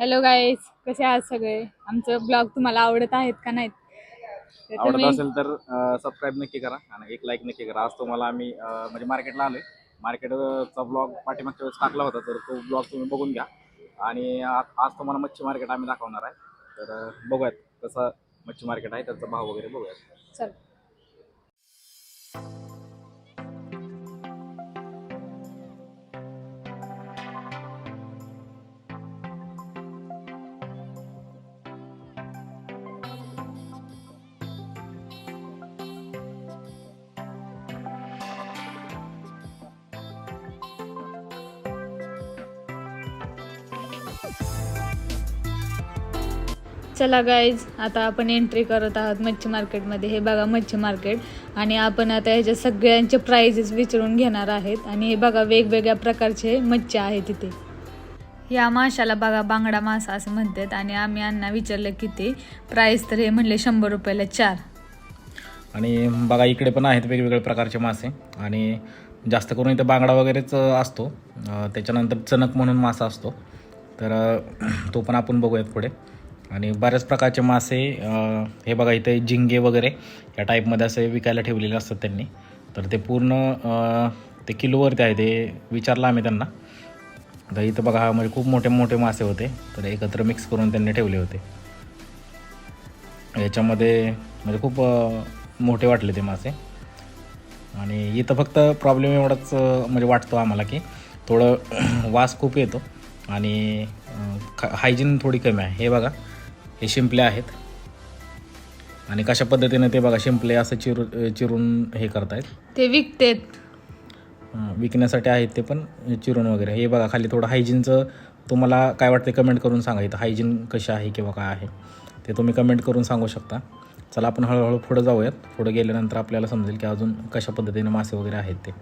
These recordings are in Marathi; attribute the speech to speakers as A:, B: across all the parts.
A: हॅलो गाईज कसे आहात सगळे? आमचं ब्लॉग तुम्हाला आवडत आहेत का नाहीत? तर
B: आवडत
A: तुम्ही
B: असेल तर सबस्क्राईब नक्की करा आणि एक लाईक नक्की करा. आज तुम्हाला आम्ही अं, म्हणजे मार्केटला आलोय. मार्केटचा ब्लॉग पाठीमागच्या वेळेस टाकला होता तर तो ब्लॉग तुम्ही बघून घ्या. आणि आ- आज तुम्हाला मच्छी मार्केट आम्ही दाखवणार आहे. तर अं, बघूयात कसं मच्छी मार्केट आहे त्याचा भाव वगैरे बघूयात.
A: चल. चला गाईज आता आपण एंट्री करत आहोत मच्छी मार्केटमध्ये हे बघा मच्छी मार्केट आणि आपण आता ह्याच्या सगळ्यांचे प्राइजेस विचारून घेणार आहेत. आणि हे बघा वेगवेगळ्या प्रकारचे मच्छी आहेत तिथे या माशाला बघा बांगडा मासा असं म्हणतात. आणि आम्ही यांना विचारलं किती प्राईस तर हे म्हणले शंभर रुपयाला चार.
B: आणि बघा इकडे पण आहेत वेगवेगळ्या प्रकारचे मासे. आणि जास्त करून इथं बांगडा वगैरेच असतो. त्याच्यानंतर चणक म्हणून मासा असतो. तर तो पण आपण बघूयात पुढे. आणि बऱ्याच प्रकारचे मासे हे बघा इथे झिंगे वगैरे या टाईपमध्ये असे विकायला ठेवलेले असतात त्यांनी. तर ते पूर्ण ते किलोवरती आहे ते विचारलं आम्ही त्यांना. तर इथं बघा हा म्हणजे खूप मोठे मोठे मासे होते. तर एकत्र मिक्स करून त्यांनी ठेवले होते. याच्यामध्ये म्हणजे खूप मोठे वाटले ते मासे. आणि इथं फक्त प्रॉब्लेम एवढाच म्हणजे वाटतो आम्हाला की थोडं वास खूप येतो. आणि हायजीन थोडी कमी आहे. हे बघा. हे शिंपले आहेत. आणि कशा पद्धतीने ते बघा शिंपले असं चिरू चिरून हे करतायत.
A: ते विकतेत.
B: विकण्यासाठी आहेत ते पण चिरून वगैरे. हे बघा खाली थोडं हायजीनचं तुम्हाला काय वाटते कमेंट करून सांगा इथं. हायजीन कशी आहे किंवा काय आहे. ते तुम्ही कमेंट करून सांगू शकता. चला आपण हळूहळू पुढं जाऊयात. पुढं गेल्यानंतर आपल्याला समजेल की अजून कशा पद्धतीने मासे वगैरे आहेत ते.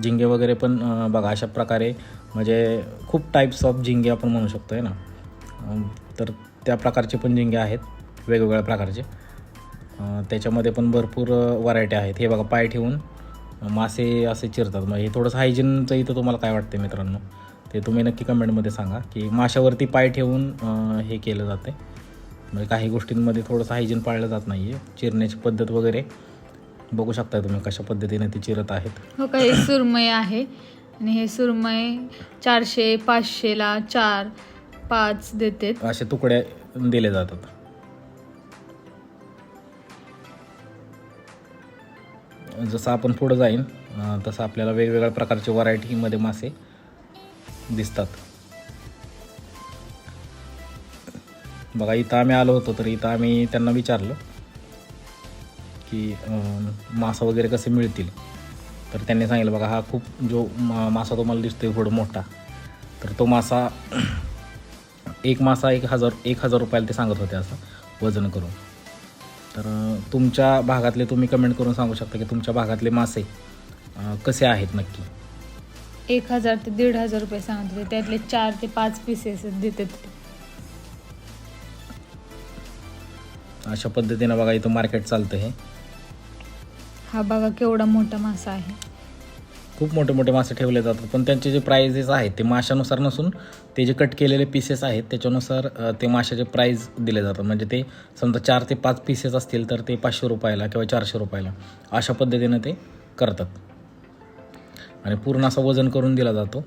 B: झिंगे वगैरे पण बघा अशा प्रकारे म्हणजे खूप टाईप्स ऑफ झिंगे आपण म्हणू शकतो आहे ना. तर त्या प्रकारचे पण झिंगे आहेत वेगवेगळ्या प्रकारचे. त्याच्यामध्ये पण भरपूर व्हरायटी आहेत. हे बघा पाय ठेवून मासे असे चिरतात. मग हे थोडंसं हायजीनचं इथं तुम्हाला काय वाटते मित्रांनो? ते तुम्ही नक्की कमेंटमध्ये सांगा की माशावरती पाय ठेवून हे केलं जाते म्हणजे काही गोष्टींमध्ये थोडंसं हायजीन पाळलं जात नाही आहे चिरण्याची पद्धत वगैरे बघू शकता तुम्ही कशा पद्धतीने ते चिरत आहेत.
A: हो का हे सुरमई आहे. आणि हे सुरमई चारशे पाचशेला चार. पाच देते
B: असे तुकडे दिले जातात. जसं आपण पुढं जाईन तसं आपल्याला वेगवेगळ्या प्रकारचे व्हरायटीमध्ये मासे दिसतात. बघा इथं आम्ही आलो होतो तर इथं आम्ही त्यांना विचारलं की मासा वगैरे कसे मिळतील? तर त्यांनी सांगितलं बघा हा खूप जो मा मासा तुम्हाला दिसतोय थोडं मोठा. तर तो मासा एक मासा एक हजार एक हजार रुपयाला ते सांगत होते असं. वजन करून. तर तुमच्या भागातले तुम्ही कमेंट करून सांगू शकता की तुमच्या भागातले मासे कसे आहेत नक्की?
A: एक हजार ते दीड हजार रुपये सांगत होते. त्यातले चार ते पाच पीसेस देतात
B: अशा पद्धतीनं बघा इथं मार्केट चालतं हे.
A: हा बघा केवढा मोठा मासा आहे.
B: खूप मोठे मोठे मासे ठेवले जातात. पण त्यांचे जे प्राइजेस आहेत ते माशानुसार नसून ते जे कट केलेले पीसेस आहेत त्याच्यानुसार ते माशाचे प्राईज दिले जातात. म्हणजे ते समजा चार ते पाच पीसेस असतील तर ते पाचशे रुपयाला किंवा चारशे रुपयाला अशा पद्धतीनं ते करतात. आणि पूर्ण असं वजन करून दिला जातो.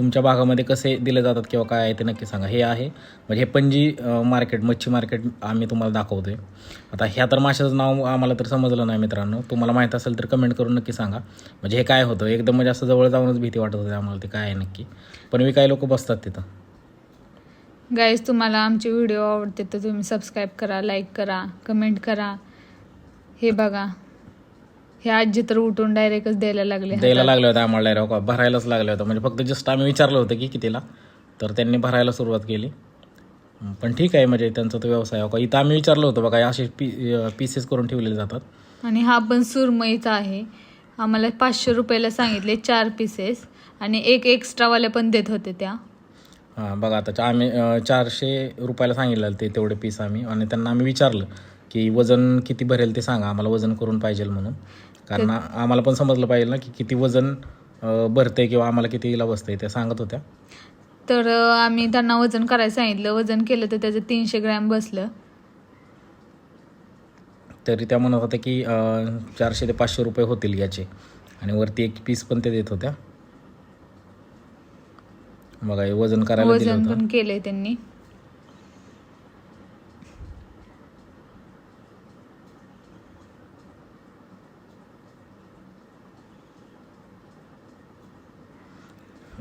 B: तुमच्या भागामध्ये कसे दिले जातात किंवा काय आहे ते नक्की सांगा. हे आहे. म्हणजे हे पणजी मार्केट मच्छी मार्केट आम्ही तुम्हाला दाखवतोय. आता ह्या तर माशाचं नाव आम्हाला तर समजलं नाही मित्रांनो. तुम्हाला माहीत असेल तर कमेंट करून नक्की सांगा. म्हणजे हे काय होतं? एकदम म्हणजे असं जवळ जाऊनच भीती वाटत होती आम्हाला. ते काय आहे नक्की? पण मी काही लोक बसतात तिथं.
A: गाईज तुम्हाला आमचे व्हिडिओ आवडते तर तुम्ही सबस्क्राईब करा लाईक करा कमेंट करा. हे बघा. हे आजी तर उठून डायरेक्टच द्यायला लागले
B: द्यायला लागले होते आम्हाला डायरेक्ट भरायलाच लागले होतं. म्हणजे फक्त जस्ट आम्ही विचारलं होतं की कितीला. तर त्यांनी भरायला सुरुवात केली. पण ठीक आहे म्हणजे त्यांचा तो व्यवसाय. का इथं आम्ही विचारलं होतं बघा असे पी पीसेस करून ठेवलेले जातात.
A: आणि हा पण सुरमईचा आहे. आम्हाला पाचशे रुपयाला सांगितले चार पीसेस आणि एक एक्स्ट्रावाले पण देत होते त्या.
B: हां बघा आता आम्ही चारशे रुपयाला सांगितलं ते तेवढे पीस आम्ही. आणि त्यांना आम्ही विचारलं की वजन किती भरेल ते सांगा. आम्हाला वजन करून पाहिजे म्हणून. कारण आम्हाला पण समजलं पाहिजे ना की किती वजन अं, भरते किंवा आम्हाला कितीला बसते ते सांगत होत्या.
A: तर आम्ही त्यांना वजन करायला सांगितलं. वजन केलं तर त्याचं तीनशे ग्रॅम बसलं.
B: तरी त्या म्हणत होत्या की चारशे ते पाचशे रुपये होतील याचे. आणि वरती एक पीस पण ते देत होत्या. बघा हे वजन करायला
A: वजन पण केलंय त्यांनी.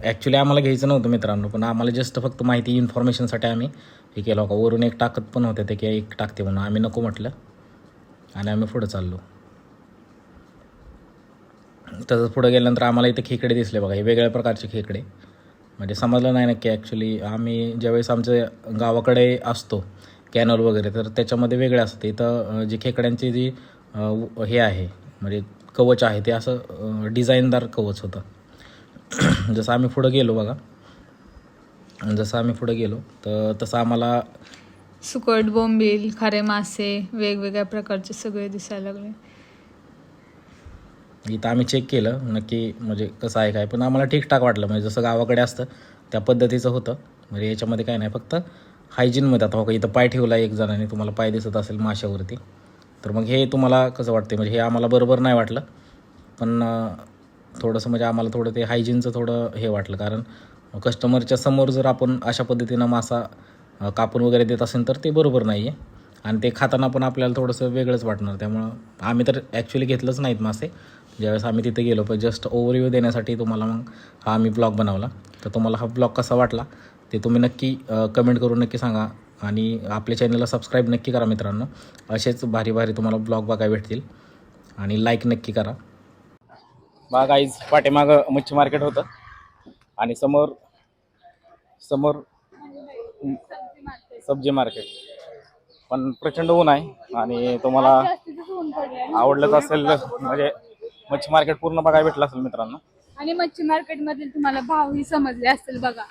B: ॲक्च्युली आम्हाला घ्यायचं नव्हतं मित्रांनो पण आम्हाला जस्ट फक्त माहिती इन्फॉर्मेशनसाठी आम्ही हे केलं. का वरून एक टाकत पण होते ते की एक टाकते म्हणून. आम्ही नको म्हटलं आणि आम्ही पुढं चाललो. तसंच पुढं गेल्यानंतर आम्हाला इथे खेकडे दिसले बघा हे वेगळ्या प्रकारचे खेकडे. म्हणजे समजलं नाही नक्की ॲक्च्युली आम्ही ज्यावेळेस आमचं गावाकडे असतो कॅनल वगैरे तर त्याच्यामध्ये वेगळे असते. इथं जे खेकड्यांची जी हे आहे म्हणजे कवच आहे ते असं डिझाईनदार कवच होतं. जसं आम्ही पुढं गेलो बघा. जसं आम्ही पुढं गेलो तर तसं आम्हाला
A: सुकट बोंबील खारे मासे वेगवेगळ्या प्रकारचे सगळे दिसायला लागले.
B: इथं आम्ही चेक केलं नक्की म्हणजे कसं आहे काय पण आम्हाला ठीकठाक वाटलं. म्हणजे जसं गावाकडे असतं त्या पद्धतीचं होतं. म्हणजे याच्यामध्ये काय नाही फक्त हायजीनमध्ये आता हो का इथं पाय ठेवला एक जणाने तुम्हाला पाय दिसत असेल माशावरती. तर मग हे तुम्हाला कसं वाटते म्हणजे हे आम्हाला बरोबर नाही वाटलं. पण थोडंसं म्हणजे आम्हाला थोडं ते हायजीनचं थोडं हे वाटलं. कारण कस्टमरच्या समोर जर आपण अशा पद्धतीनं मासा कापून वगैरे देत असेल तर ते बरोबर नाही आहे आणि ते खाताना पण आपल्याला थोडंसं वेगळंच वाटणार. त्यामुळं आम्ही तर ॲक्च्युली घेतलंच नाहीत मासे. ज्यावेळेस आम्ही तिथे गेलो पण जस्ट ओव्हरव्ह्यू देण्यासाठी तुम्हाला मग हा आम्ही ब्लॉग बनवला. तर तुम्हाला हा ब्लॉग कसा वाटला ते तुम्ही नक्की कमेंट करून नक्की सांगा. आणि आपल्या चॅनलला सबस्क्राईब नक्की करा मित्रांनो. असेच भारी भारी तुम्हाला ब्लॉग बघायला भेटतील. आणि लाईक नक्की करा. बघा आईज पाठीमागं मच्छी मार्केट होतं. आणि समोर समोर सब्जी मार्केट पण प्रचंड ऊन आहे आणि तुम्हाला आवडलंच असेल म्हणजे मच्छी मार्केट पूर्ण बघायला भेटलं असेल मित्रांनो.
A: आणि मच्छी मार्केट मधील तुम्हाला भावही समजले असतील बघा.